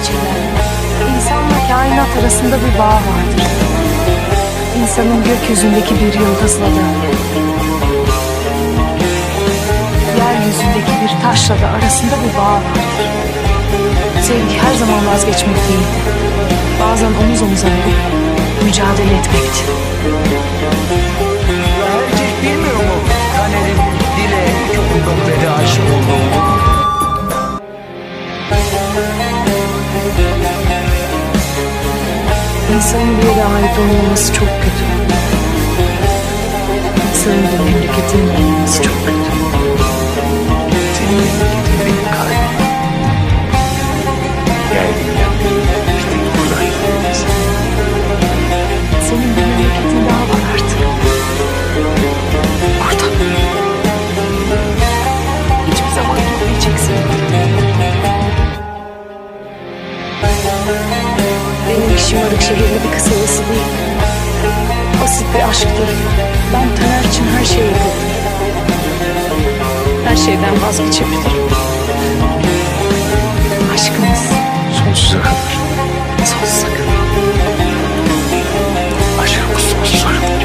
içinden. İnsanla kainat arasında bir bağ vardır. İnsanın gökyüzündeki bir yıldızla da, yeryüzündeki bir taşla da arasında bir bağ vardır. Sevgi her zaman vazgeçmek değil. Bazen omuz omuza verip İnsanın bir yere ait olmaması çok kötü. İnsanın bir Benim şımarık şehirli bir kasabası değil. Basit bir aşktır. Ben Taner için her şeyi yaparım. Her şeyden vazgeçebilirim. Aşkımız Sonsuza kadar. sonsuza kadar. Aşkımız sonsuza kadar.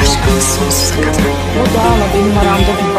Aşkımız sonsuza kadar. O dağla benim aramda bir